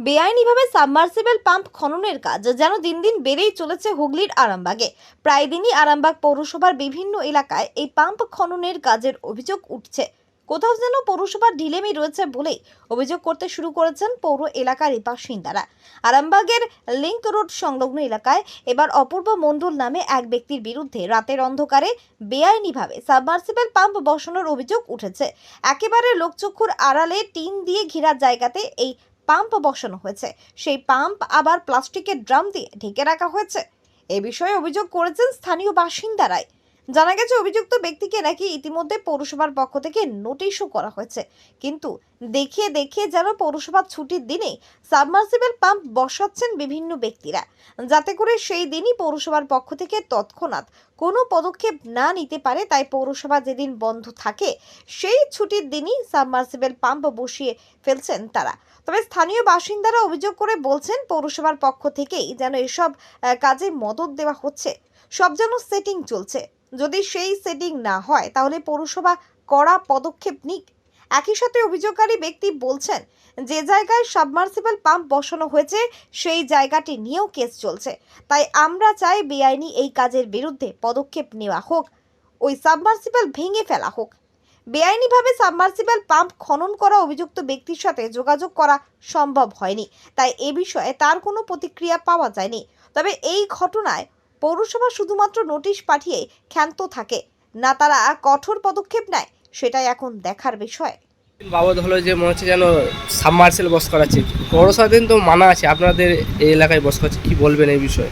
বেআইনিভাবে submersible pump খননের কাজ যেন দিন দিন বেড়েই চলেছে হুগলির আরামবাগে। প্রায় দিনই আরামবাগ পৌরসভার বিভিন্ন এলাকায় এই পাম্প খননের কাজের অভিযোগ উঠছে। কোথাও যেন পৌরসভার ঢিলেমি রয়েছে বলেই অভিযোগ করতে শুরু করেছেন পৌর এলাকার বাসিন্দারা। আরামবাগের লিঙ্ক রোড সংলগ্ন এলাকায় এবার অপূর্ব মণ্ডল নামে এক ব্যক্তির বিরুদ্ধে রাতের অন্ধকারে বেআইনিভাবে সাবমার্সিবল পাম্প বসানোর অভিযোগ উঠেছে। একেবারে লোকচক্ষুর আড়ালে টিন দিয়ে ঘেরা জায়গাতে এই পাম্প বসানো হয়েছে। সেই পাম্প আবার প্লাস্টিকের ড্রাম দিয়ে ঢেকে রাখা হয়েছে। এ বিষয়ে অভিযোগ করেছেন স্থানীয় বাসিন্দারাই। জানা গেছে, অভিযুক্ত ব্যক্তিকে নাকি ইতিমধ্যে পৌরসভার পক্ষ থেকে নোটিশও করা হয়েছে। কিন্তু দেখিয়ে দেখিয়ে যেন পৌরসভার ছুটির দিনে সাবমার্সিবল পাম্প বসাচ্ছেন বিভিন্ন ব্যক্তিরা। যাতে করে সেই দিনই পৌরসভার পক্ষ থেকে তৎক্ষণাৎ কোনো পদক্ষেপ না নিতে পারে, তাই পৌরসভা যেদিন বন্ধ থাকে, সেই ছুটির দিনই সাবমার্সিবল পাম্প বসিয়ে ফেলছেন তারা। তবে স্থানীয় বাসিন্দারা অভিযোগ করে বলছেন, পৌরসভার পক্ষ থেকেই যেন এসব কাজে মদত দেওয়া হচ্ছে। সব যেন সেটিং চলছে। যদি সেই সেটিং না হয়, তাহলে পৌরসভা কড়া পদক্ষেপ নিক। একই সাথে অভিযোগকারী ব্যক্তি বলছেন, যে জায়গায় সাবমার্সিবল পাম্প বসানো হয়েছে, সেই জায়গাটি নিয়েও কেস চলছে। তাই আমরা চাই বেআইনি এই কাজের বিরুদ্ধে পদক্ষেপ নেওয়া হোক। ওই সাবমার্সিবল ভেঙে ফেলা হোক। বেআইনিভাবে সাবমার্সিবল পাম্প খনন করা অভিযুক্ত ব্যক্তির সাথে যোগাযোগ করা সম্ভব হয়নি। তাই এ বিষয়ে তার কোনো প্রতিক্রিয়া পাওয়া যায়নি। তবে এই ঘটনায় পৌরসভা শুধুমাত্র নোটিশ পাঠিয়ে ক্ষান্ত থাকে। না তারা কঠোর পদক্ষেপ নেয় সেটাই এখন দেখার বিষয়। বাবদ হলো যে মনে হচ্ছে যেন সাবমার্সেল বস করাচ্ছে। পৌরসভা দিন তো মানা আছে আপনাদের এই এলাকায় বস করাচ্ছে কি বলবেন এই বিষয়ে?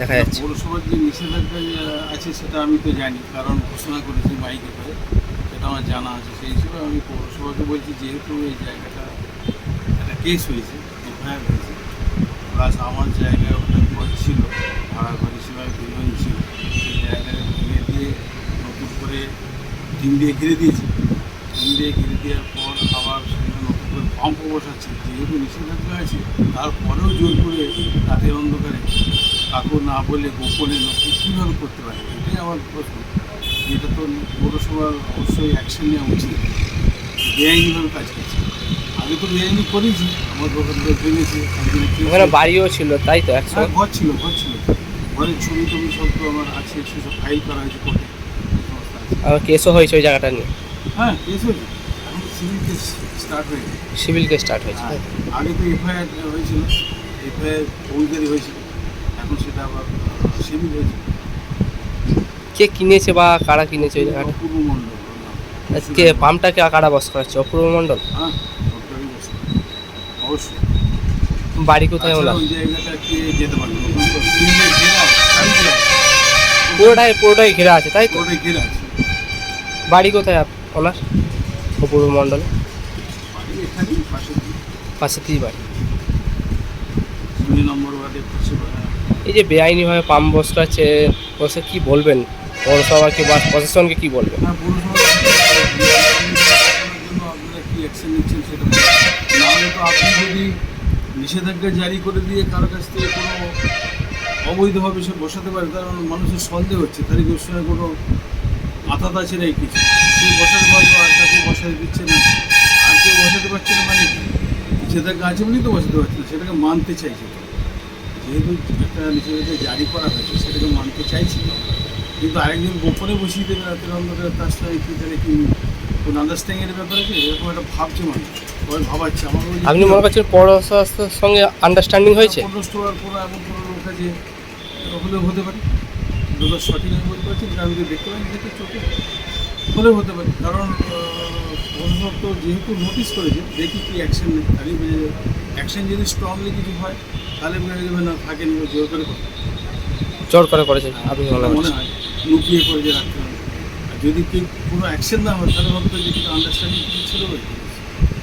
দেখা যাচ্ছে। পৌরসভার যে নিষেধাজ্ঞা আছে সেটা আমি তো জানি কারণ ঘোষণা করেছি মাইকে করে সেটা আমার জানা আছে। সেই হিসেবে আমি পৌরসভাকে বলছি যেহেতু এই জায়গাটা একটা কেস হয়েছে এফআইআর হয়েছে প্লাস আমার জায়গায় ওটা ছিল ভাড়া আমি বিল্ডিং ছিল সেই ভেঙে দিয়ে নতুন করে টিন দিয়ে ঘিরে দিয়েছি। টিন দিয়ে ঘিরে দেওয়ার পর আবার সেখানে নতুন করে পাম্পও বসাচ্ছে। যেহেতু নিষেধাজ্ঞা আছে তারপরেও জোর করে রাতের অন্ধকারে কাকু না বলে গোপনে নথি কীভাবে করতে পারে? এটাই আমার প্রশ্ন। এটা তো পৌরসভার অবশ্যই অ্যাকশন নেওয়া উচিত। বেআইনিভাবে কাজ করছে। আগে তো বেআইনি করেছি আমার ভেঙেছে ওখানে বাড়িও ছিল তাই তো একশো? হ্যাঁ ঘর ছিল ঘর ছিল। ঘরের ছবি টবি সব তো আমার আছে সেসব ফাইল করা হয়েছে কোর্টে। আবার কেসও হয়েছে ওই জায়গাটা নিয়ে? হ্যাঁ কেস হয়েছে। সিভিল কেস স্টার্ট হয়ে গেছে সিভিল কেস স্টার্ট হয়েছে। হ্যাঁ, আগে তো এফআইআর হয়েছিল এফআইআর ফৌজদারি হয়েছিল। এখন সেটা আবার সিভিল হয়েছে। কে কিনেছে বা কারা কিনেছে ওই জায়গাটা? অপূর্ব মণ্ডল ওর নাম। কে পাম্পটাকে কারা বস করাচ্ছে অপূর্ব মণ্ডল হ্যাঁ অবশ্যই। বাড়ি কোথায় ঘেরা, চারিদিকে। পুরোটাই পুরোটাই ঘেরা আছে তাই তো? ঘেরা আছে। বাড়ি কোথায় আপ- ওনার অপূর্ব মণ্ডল। বাড়ি। এই যে বেআইনিভাবে পাম্প বস করাচ্ছে বসে কি বলবেন? পৌরসভাকে বা প্রশাসনকে কি বলবেন? হ্যাঁ, পৌরসভা জন্য আপনারা কি অ্যাকশন নিচ্ছেন সেটা বলুন। নাহলে তো আপনি যদি নিষেধাজ্ঞা জারি করে দিয়ে কারও কাছ থেকে কোনো অবৈধভাবে সে বসাতে পারে কারণ মানুষের সন্দেহ হচ্ছে, তার কি ওর সঙ্গে কোনো আতাত আছে না কিছু? সে বসাতে পারল আর তাকে বসাতে দিচ্ছে না। আর কেউ বসাতে পারছে না মানে নিষেধাজ্ঞা আছে বলেই তো বসাতে পারছে না, সেটাকে মানতে চাইছে যেহেতু একটা নিষেধাজ্ঞা জারি করা হয়েছে, সেটাকে মানতে চাইছি কিন্তু আরেকজন গোপনে বসিয়ে দেবে রাতের অন্ধকারে, তার সঙ্গে কি তাহলে কি কোন আন্ডারস্ট্যান্ডিংয়ের ব্যাপার আছে? এরকম একটা ভাবছে মানুষ। আপনি মনে করছেন পৌরসভার সঙ্গে আন্ডারস্ট্যান্ডিং হয়েছে? হলেও হতে পারে? যত সঠিক আমি বলতে পারছি আমি তো দেখতে পাইনি দেখতে চোখে। হলেও হতে পারে কারণ প্রশাসক তো যেহেতু নোটিশ করেছে দেখি কি অ্যাকশন নেই যাবে অ্যাকশন যদি স্ট্রংলি কিছু হয় তাহলে বোঝা যাবে না থাকেনি জোর করে করে। জোর করে করেছেন আপনি মনে মনে হয় লুকিয়ে করে যে রাখতে হবে আর যদি কেউ কোনো অ্যাকশন না হয় তাহলে ভাবতো যে কিছু আন্ডারস্ট্যান্ডিং কিছু ছিল